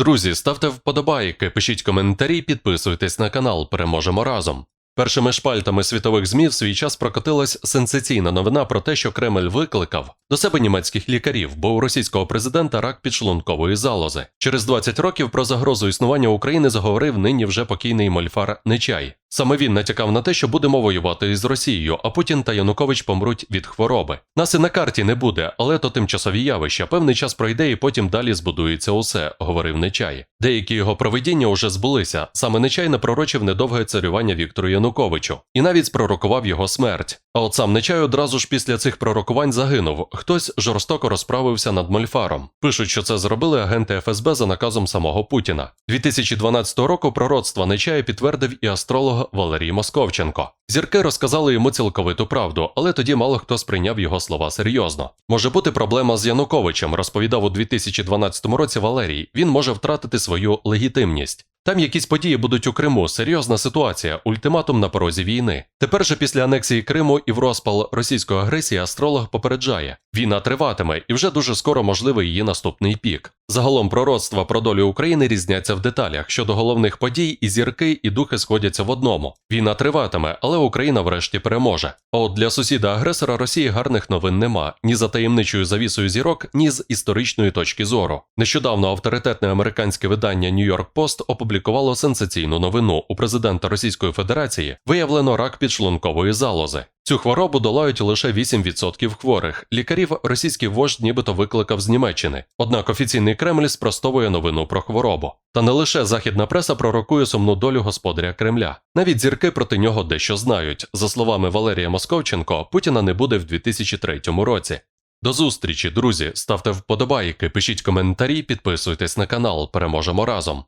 Друзі, ставте вподобайки, пишіть коментарі, підписуйтесь на канал. Переможемо разом. Першими шпальтами світових ЗМІ в свій час прокотилась сенсаційна новина про те, що Кремль викликав до себе німецьких лікарів, бо у російського президента рак підшлункової залози. Через 20 років про загрозу існування України заговорив нині вже покійний Мольфар Нечай. Саме він натякав на те, що будемо воювати із Росією, а Путін та Янукович помруть від хвороби. Нас і на карті не буде, але то тимчасові явища. Певний час пройде і потім далі збудується усе, говорив Нечай. Деякі його провидіння уже збулися. Саме Нечай напророчив недовге царювання Віктору Януковичу і навіть спророкував його смерть. А от сам Нечай одразу ж після цих пророкувань загинув. Хтось жорстоко розправився над Мольфаром. Пишуть, що це зробили агенти ФСБ за наказом самого Путіна. 2012 року пророцтва Нечая підтвердив і астролог Валерій Московченко. Зірки розказали йому цілковиту правду, але тоді мало хто сприйняв його слова серйозно. Може бути проблема з Януковичем, розповідав у 2012 році Валерій. Він може втратити свою легітимність. Там якісь події будуть у Криму, серйозна ситуація, ультиматум на порозі війни. Тепер же після анексії Криму і в розпал російської агресії астролог попереджає: війна триватиме, і вже дуже скоро можливий її наступний пік. Загалом пророцтва про долю України різняться в деталях. Щодо головних подій, і зірки, і духи сходяться в одному. Війна триватиме, але Україна врешті переможе. А от для сусіда-агресора Росії гарних новин нема ні за таємничою завісою зірок, ні з історичної точки зору. Нещодавно авторитетне американське видання New York Post опублікувало сенсаційну новину. У президента Російської Федерації виявлено рак підшлункової залози. Цю хворобу долають лише 8% хворих. Лікарів російський вождь нібито викликав з Німеччини. Однак офіційний Кремль спростовує новину про хворобу. Та не лише західна преса пророкує сумну долю господаря Кремля. Навіть зірки проти нього дещо знають. За словами Валерія Московченко, Путіна не буде в 2003 році. До зустрічі, друзі. Ставте вподобайки, пишіть коментарі, підписуйтесь на канал. Переможемо разом.